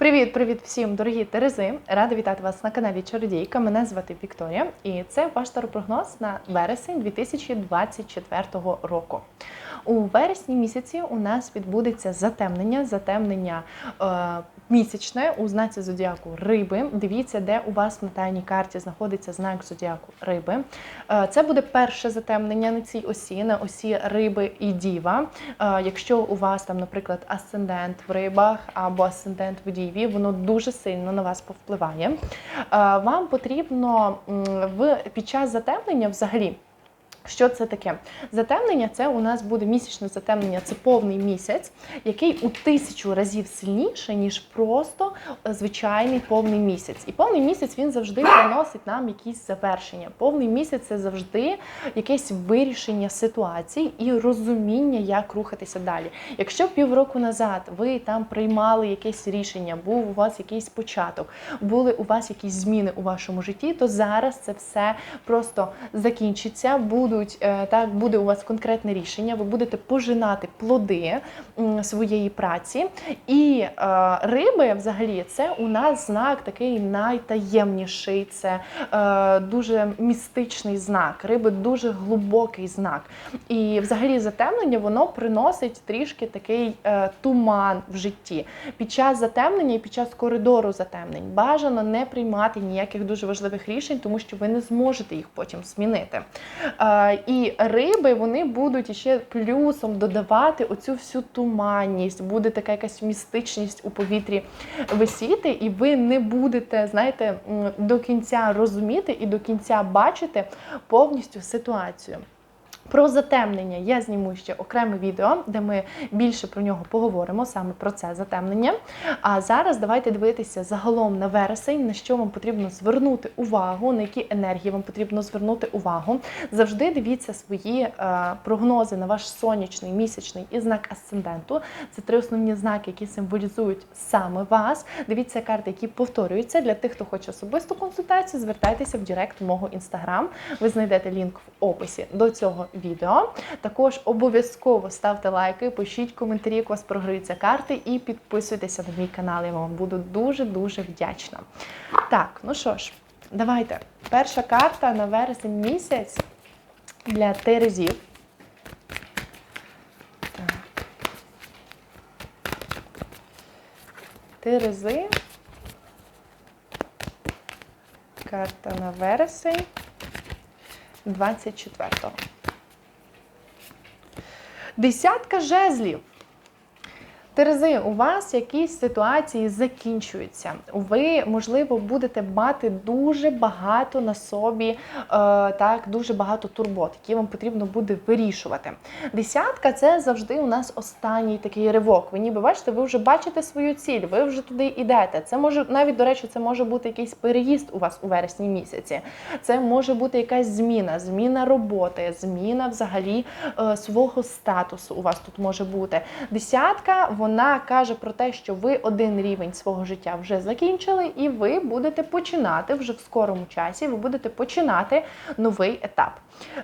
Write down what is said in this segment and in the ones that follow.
Привіт-привіт всім, дорогі Терези! Рада вітати вас на каналі Чародійка. Мене звати Вікторія, і це ваш таропрогноз на вересень 2024 року. У вересні місяці у нас відбудеться затемнення, затемнення е, місячне у знаці зодіаку Риби. Дивіться, де у вас в натальній карті знаходиться знак зодіаку Риби. Е, це буде перше затемнення на цій осі, на осі Риби і Діва. Е, якщо у вас там, наприклад, асцендент в рибах або асцендент в Діві, воно дуже сильно на вас повпливає. Е, вам потрібно в під час затемнення взагалі. Що це таке? Затемнення це у нас буде місячне затемнення, це повний місяць, який у тисячу разів сильніше, ніж просто е, звичайний повний місяць. І повний місяць він завжди приносить нам якісь завершення. Повний місяць це завжди якесь вирішення ситуацій і розуміння, як рухатися далі. Якщо півроку назад ви там приймали якесь рішення, був у вас якийсь початок, були у вас якісь зміни у вашому житті, то зараз це все просто закінчиться. Будуть е, так, буде у вас конкретне рішення, ви будете пожинати плоди своєї праці. І е, риби, взагалі, це у нас знак такий найтаємніший, це е, дуже містичний знак. Риби дуже глибокий знак. І взагалі затемнення воно приносить трішки такий туман в житті. Під час затемнення і під час коридору затемнень бажано не приймати ніяких дуже важливих рішень, тому що ви не зможете їх потім змінити. І риби вони будуть ще плюсом додавати оцю всю туманність, буде така якась містичність у повітрі висіти, і ви не будете, знаєте, до кінця розуміти і до кінця бачити повністю ситуацію. Про затемнення я зніму ще окреме відео, де ми більше про нього поговоримо, саме про це затемнення. А зараз давайте дивитися загалом на вересень, на що вам потрібно звернути увагу, на які енергії вам потрібно звернути увагу. Завжди дивіться свої е, прогнози на ваш сонячний, місячний і знак асценденту. Це три основні знаки, які символізують саме вас. Дивіться карти, які повторюються. Для тих, хто хоче особисту консультацію, звертайтеся в Директ мого інстаграм. Ви знайдете лінк в описі до цього. Також обов'язково ставте лайки, пишіть коментарі, як у вас програються карти, і підписуйтеся на мій канал. Я вам буду дуже-дуже вдячна. Так, ну що ж, давайте. Перша карта на вересень місяць для терезів. Терези. Карта на вересень 24-го. Десятка жезлів. Терези, у вас якісь ситуації закінчуються. Ви, можливо, будете мати дуже багато на собі, е, так, дуже багато турбот, які вам потрібно буде вирішувати. Десятка це завжди у нас останній такий ривок. Ви ніби бачите, ви вже бачите свою ціль, ви вже туди йдете. Це може навіть, до речі, це може бути якийсь переїзд у вас у вересні місяці. Це може бути якась зміна, зміна роботи, зміна взагалі е, свого статусу. У вас тут може бути. Десятка, вона каже про те, що ви один рівень свого життя вже закінчили, і ви будете починати вже в скорому часі. Ви будете починати новий етап.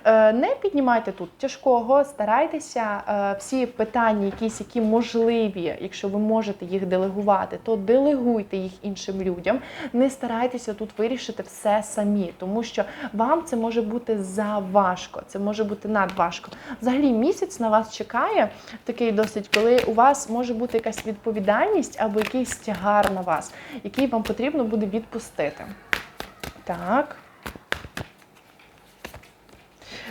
Е, Не піднімайте тут тяжкого, старайтеся е, всі питання, якісь, які можливі, якщо ви можете їх делегувати, то делегуйте їх іншим людям. Не старайтеся тут вирішити все самі, тому що вам це може бути заважко, це може бути надважко. Взагалі, місяць на вас чекає такий досить, коли у вас може бути якась відповідальність або якийсь тягар на вас, який вам потрібно буде відпустити. Так.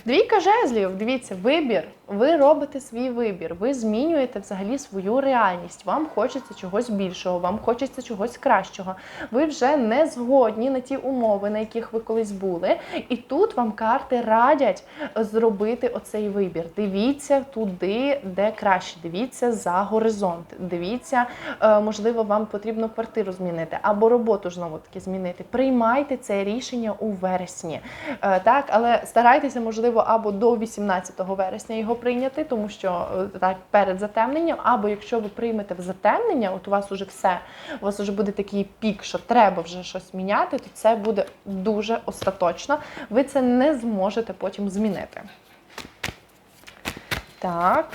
Двійка жезлів, дивіться, вибір. Ви робите свій вибір, ви змінюєте взагалі свою реальність. Вам хочеться чогось більшого, вам хочеться чогось кращого. Ви вже не згодні на ті умови, на яких ви колись були. І тут вам карти радять зробити оцей вибір. Дивіться туди, де краще. Дивіться за горизонт. Дивіться, е, можливо, вам потрібно квартиру змінити або роботу знову таки змінити. Приймайте це рішення у вересні. Е, Так, але старайтеся, можливо, або до 18 вересня його прийняти, тому що е, так перед затемненням, або якщо ви приймете в затемнення, от у вас уже все, у вас вже буде такий пік, що треба вже щось міняти, то це буде дуже остаточно. Ви це не зможете потім змінити. Так.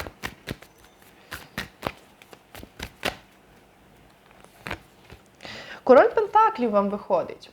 Король Пентаклів вам виходить.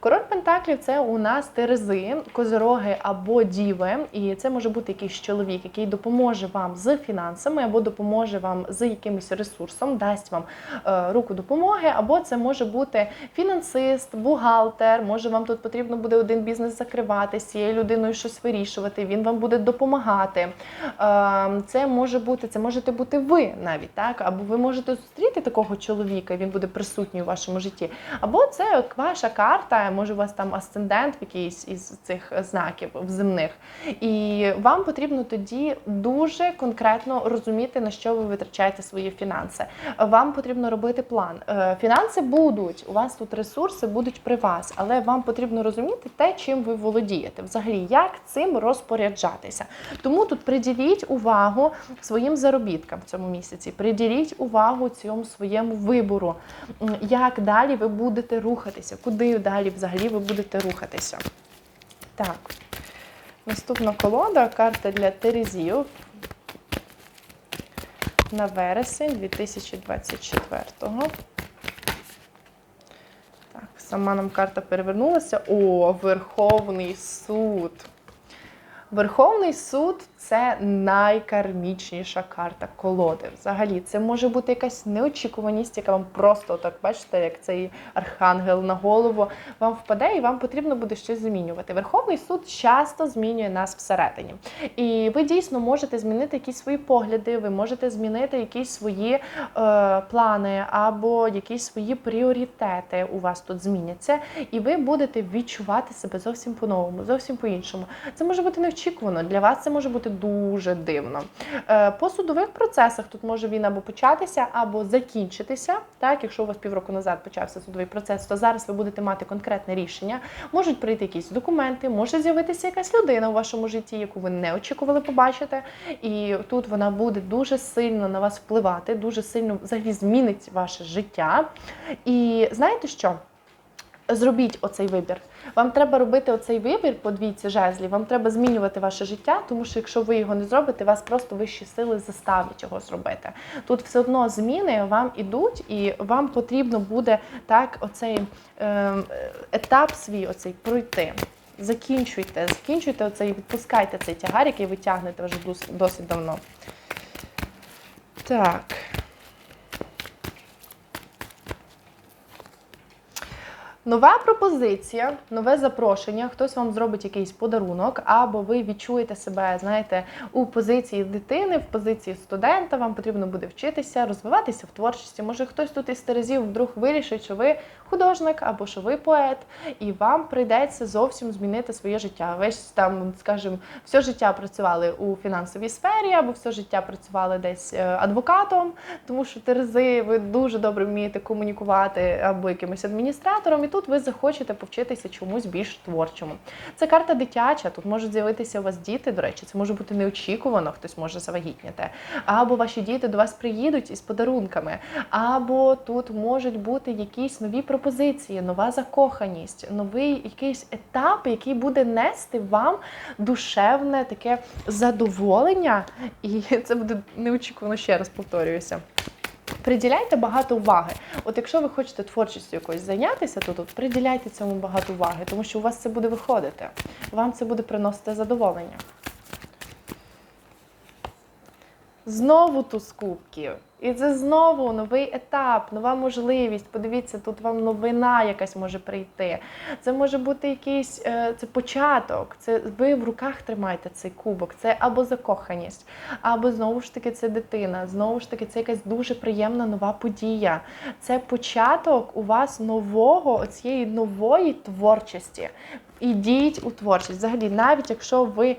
Король Пентаклів це у нас терези, козороги або діви, і це може бути якийсь чоловік, який допоможе вам з фінансами, або допоможе вам з якимось ресурсом, дасть вам е, руку допомоги, або це може бути фінансист, бухгалтер. Може вам тут потрібно буде один бізнес закривати, з цією людиною щось вирішувати. Він вам буде допомагати. Е, це може бути, це можете бути ви навіть так, або ви можете зустріти такого чоловіка, і він буде присутній у вашому житті. Або це ваша карта, може у вас там асцендент якийсь із цих знаків земних. І вам потрібно тоді дуже конкретно розуміти, на що ви витрачаєте свої фінанси. Вам потрібно робити план. Е, Фінанси будуть, у вас тут ресурси будуть при вас, але вам потрібно розуміти те, чим ви володієте. Взагалі, як цим розпоряджатися. Тому тут приділіть увагу своїм заробіткам в цьому місяці. Приділіть увагу цьому своєму вибору, як далі ви будете рухатися, куди далі взагалі ви будете рухатися. Так, наступна колода карта для Терезів на вересень 2024-го. Так, сама нам карта перевернулася. О, Верховний суд. Верховний суд це найкармічніша карта колоди. Взагалі, це може бути якась неочікуваність, яка вам просто так бачите, як цей архангел на голову вам впаде, і вам потрібно буде щось змінювати. Верховний суд часто змінює нас всередині. І ви дійсно можете змінити якісь свої погляди, ви можете змінити якісь свої е, плани або якісь свої пріоритети у вас тут зміняться, і ви будете відчувати себе зовсім по-новому, зовсім по-іншому. Це може бути неочікувано. Для вас це може бути дуже дивно. Е, По судових процесах тут може він або початися, або закінчитися. Так, якщо у вас півроку назад почався судовий процес, то зараз ви будете мати конкретне рішення. Можуть прийти якісь документи, може з'явитися якась людина у вашому житті, яку ви не очікували побачити. І тут вона буде дуже сильно на вас впливати, дуже сильно взагалі змінить ваше життя. І знаєте що? Зробіть оцей вибір. Вам треба робити оцей вибір по двійці жезлів. Вам треба змінювати ваше життя, тому що якщо ви його не зробите, вас просто вищі сили заставлять його зробити. Тут все одно зміни вам ідуть, і вам потрібно буде так оцей е, етап свій оцей пройти. Закінчуйте, закінчуйте оцей, відпускайте цей тягар, який ви тягнете вже досить давно. Так. Нова пропозиція, нове запрошення. Хтось вам зробить якийсь подарунок, або ви відчуєте себе, знаєте, у позиції дитини, в позиції студента. Вам потрібно буде вчитися, розвиватися в творчості. Може, хтось тут із терезів вдруг вирішить, що ви художник або що ви поет, і вам прийдеться зовсім змінити своє життя. Ж там, скажімо, все життя працювали у фінансовій сфері, або все життя працювали десь е, адвокатом, тому що терези ви дуже добре вмієте комунікувати або якимось адміністратором, і тут ви захочете повчитися чомусь більш творчому. Це карта дитяча. Тут можуть з'явитися у вас діти. До речі, це може бути неочікувано, хтось може завагітніти. Або ваші діти до вас приїдуть із подарунками, або тут можуть бути якісь нові пропозиції, нова закоханість, новий якийсь етап, який буде нести вам душевне таке задоволення, і це буде неочікувано ще раз повторююся. Приділяйте багато уваги. От якщо ви хочете творчістю якоюсь зайнятися, то тут приділяйте цьому багато уваги, тому що у вас це буде виходити. Вам це буде приносити задоволення. Знову туз кубків. І це знову новий етап, нова можливість. Подивіться, тут вам новина якась може прийти. Це може бути якийсь е, це початок. Це ви в руках тримаєте цей кубок. Це або закоханість, або знову ж таки це дитина. Знову ж таки, це якась дуже приємна нова подія. Це початок у вас нового, цієї нової творчості. Ідіть у творчість. Взагалі, навіть якщо ви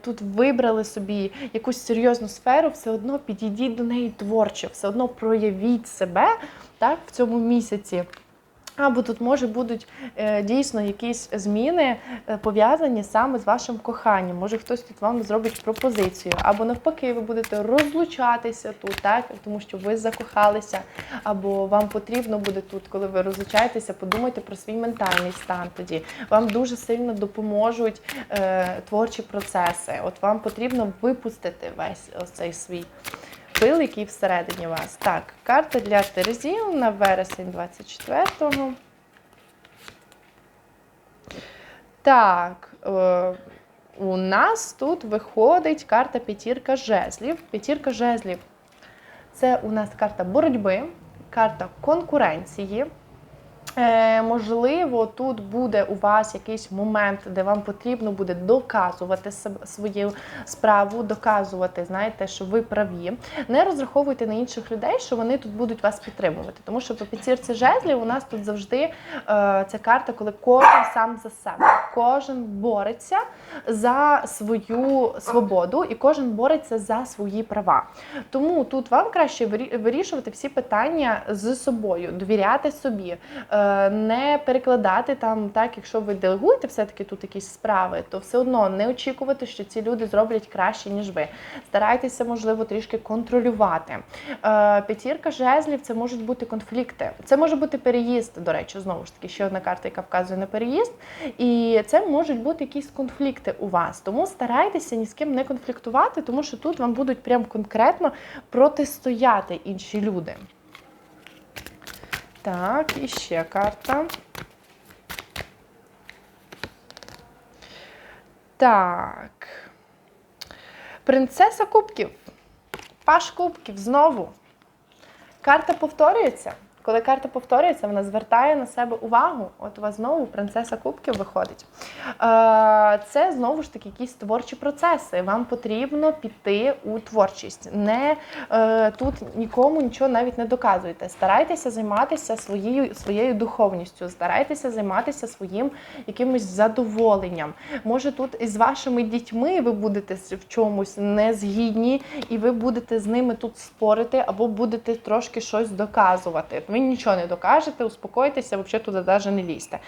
тут вибрали собі якусь серйозну сферу, все одно підійдіть до неї творчо, все одно проявіть себе так, в цьому місяці. Або тут може будуть е, дійсно якісь зміни е, пов'язані саме з вашим коханням. Може хтось тут вам зробить пропозицію, або навпаки, ви будете розлучатися тут, так тому що ви закохалися, або вам потрібно буде тут, коли ви розлучаєтеся, подумайте про свій ментальний стан. Тоді вам дуже сильно допоможуть е, творчі процеси. От вам потрібно випустити весь ось цей свій пил, який всередині вас. Так, карта для Терезів на вересень 24-го. Так, е, у нас тут виходить карта п'ятірка жезлів. П'ятірка жезлів це у нас карта боротьби, карта конкуренції. Е, можливо, тут буде у вас якийсь момент, де вам потрібно буде доказувати свою справу, доказувати, знаєте, що ви праві. Не розраховуйте на інших людей, що вони тут будуть вас підтримувати. Тому що по п'ятірці жезлів у нас тут завжди е, ця карта, коли кожен сам за себе, кожен бореться за свою свободу і кожен бореться за свої права. Тому тут вам краще вирішувати всі питання з собою, довіряти собі, е, не перекладати там, так, якщо ви делегуєте все-таки тут якісь справи, то все одно не очікувати, що ці люди зроблять краще, ніж ви. Старайтеся, можливо, трішки контролювати. Е, П'ятірка жезлів це можуть бути конфлікти. Це може бути переїзд, до речі, знову ж таки, ще одна карта, яка вказує на переїзд. І це можуть бути якісь конфлікти у вас. Тому старайтеся ні з ким не конфліктувати, тому що тут вам будуть прям конкретно протистояти інші люди. Так, і ще карта. Так. Принцеса кубків. Паш кубків знову. Карта повторюється. Коли карта повторюється, вона звертає на себе увагу. От у вас знову принцеса кубків виходить. Е, Це знову ж таки якісь творчі процеси. Вам потрібно піти у творчість. Не е, тут нікому нічого навіть не доказуйте. Старайтеся займатися своєю своєю духовністю, старайтеся займатися своїм якимось задоволенням. Може, тут із вашими дітьми ви будете в чомусь не згідні, і ви будете з ними тут спорити, або будете трошки щось доказувати. Ви нічого не докажете, успокойтеся, взагалі туди навіть не лізьте.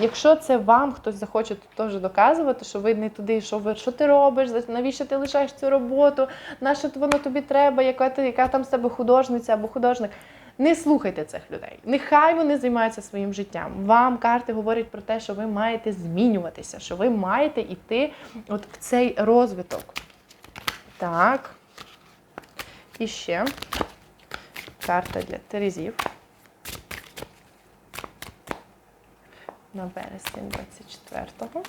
Якщо це вам хтось захоче теж доказувати, що ви не туди, що ви що ти робиш, навіщо ти лишаєш цю роботу, на що воно тобі треба, яка ти, яка там з тебе художниця або художник. Не слухайте цих людей. Нехай вони займаються своїм життям. Вам карти говорять про те, що ви маєте змінюватися, що ви маєте йти от в цей розвиток. Так. І ще карта для Терезів. На вересень 24-го.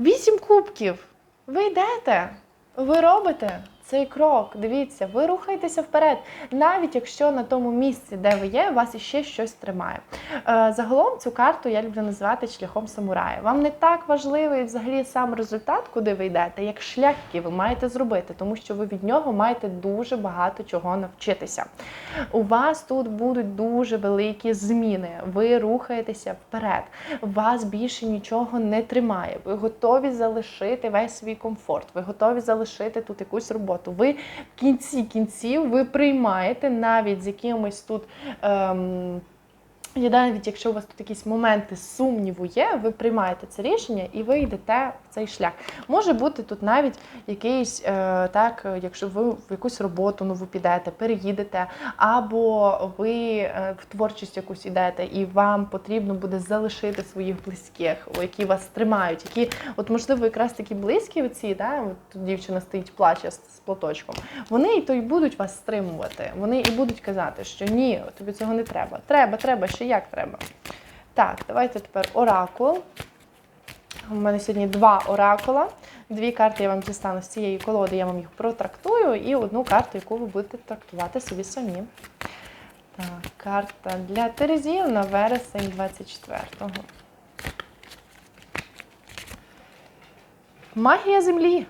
Вісім кубків. Ви йдете, ви робите цей крок. Дивіться, ви рухаєтеся вперед. Навіть якщо на тому місці, де ви є, вас іще щось тримає. Е, Загалом цю карту я люблю називати шляхом самурая. Вам не так важливий взагалі сам результат, куди ви йдете, як шлях, який ви маєте зробити, тому що ви від нього маєте дуже багато чого навчитися. У вас тут будуть дуже великі зміни. Ви рухаєтеся вперед. Вас більше нічого не тримає. Ви готові залишити весь свій комфорт. Ви готові залишити тут якусь роботу. Ви в кінці кінців ви приймаєте навіть з якимось тут. Ем, і навіть якщо у вас тут якісь моменти сумніву є, ви приймаєте це рішення і ви йдете в цей шлях. Може бути тут навіть якийсь, е, так, якщо ви в якусь роботу нову підете, переїдете, або ви е, в творчість якусь йдете, і вам потрібно буде залишити своїх близьких, які вас тримають, які, от можливо, якраз такі близькі оці, да, от дівчина стоїть, плаче з, з платочком. Вони і то й будуть вас стримувати. Вони і будуть казати, що ні, тобі цього не треба. Треба, треба, ще як треба. Так, давайте тепер оракул. У мене сьогодні два оракула. Дві карти я вам дістану з цієї колоди, я вам їх протрактую, і одну карту, яку ви будете трактувати собі самі. Так, карта для Терезів на вересень 24-го. Магія землі.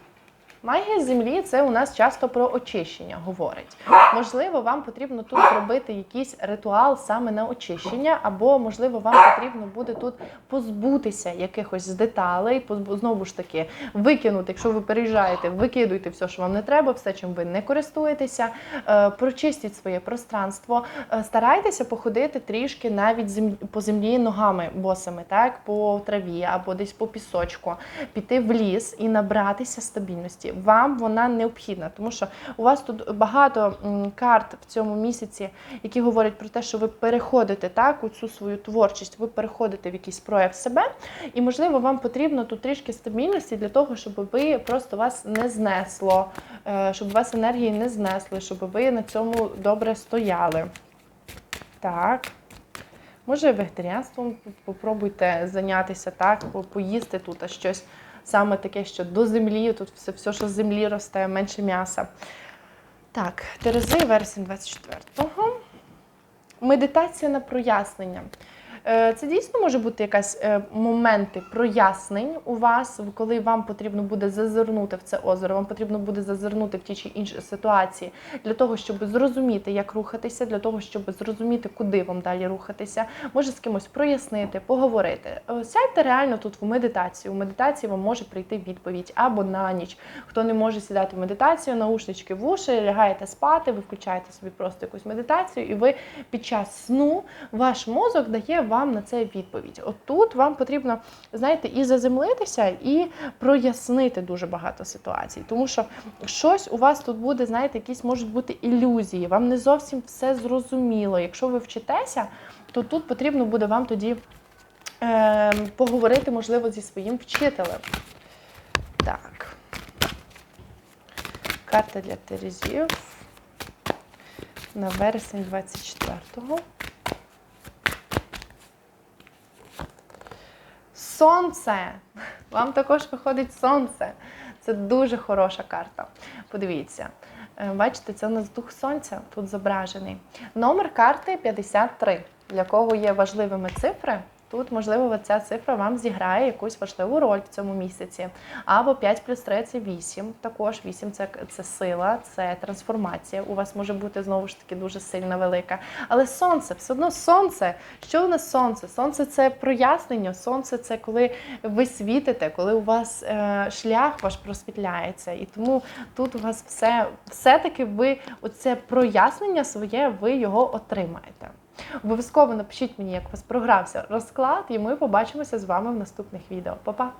Магія землі це у нас часто про очищення говорить. Можливо, вам потрібно тут зробити якийсь ритуал саме на очищення, або можливо, вам потрібно буде тут позбутися якихось деталей, знову ж таки, викинути, якщо ви переїжджаєте, викидуйте все, що вам не треба, все, чим ви не користуєтеся, е, прочистіть своє пространство, Е, старайтеся походити трішки навіть по землі ногами босими, так, по траві або десь по пісочку, піти в ліс і набратися стабільності. Вам вона необхідна, тому що у вас тут багато карт в цьому місяці, які говорять про те, що ви переходите так у цю свою творчість, ви переходите в якийсь прояв себе, і можливо вам потрібно тут трішки стабільності для того, щоб ви просто вас не знесло, е, щоб вас енергії не знесли, щоб ви на цьому добре стояли. Так. Може, вегетаріанством попробуйте зайнятися так, поїсти тут а щось саме таке, що до землі, тут все, все що з землі росте, менше м'яса. Так, Терези, вересень 24-го. Медитація на прояснення. Е, Це дійсно може бути якась е, моменти прояснень у вас, коли вам потрібно буде зазирнути в це озеро, вам потрібно буде зазирнути в ті чи інші ситуації для того, щоб зрозуміти, як рухатися, для того, щоб зрозуміти, куди вам далі рухатися, може з кимось прояснити, поговорити. Е, Сядьте реально тут в медитацію. У медитації вам може прийти відповідь або на ніч. Хто не може сідати в медитацію, наушнички в уші, лягаєте спати, ви включаєте собі просто якусь медитацію, і ви під час сну ваш мозок дає вам на це відповідь. От тут вам потрібно, знаєте, і заземлитися, і прояснити дуже багато ситуацій. Тому що щось у вас тут буде, знаєте, якісь можуть бути ілюзії, вам не зовсім все зрозуміло. Якщо ви вчитеся, то тут потрібно буде вам тоді е, поговорити, можливо, зі своїм вчителем. Так. Карта для Терезів на вересень 24-го. Сонце! Вам також виходить сонце. Це дуже хороша карта. Подивіться. Е, Бачите, це у нас дух сонця тут зображений. Номер карти 53. Для кого є важливими цифри, тут, можливо, ця цифра вам зіграє якусь важливу роль в цьому місяці. Або 5 плюс 3 це 8. Також 8 це, це сила, це трансформація. У вас може бути знову ж таки дуже сильна велика. Але сонце, все одно сонце. Що у нас сонце? Сонце це прояснення, сонце це коли ви світите, коли у вас е, шлях ваш просвітляється. І тому тут у вас все, все-таки ви оце прояснення своє, ви його отримаєте. Обов'язково напишіть мені, як у вас програвся розклад, і ми побачимося з вами в наступних відео. Па-па!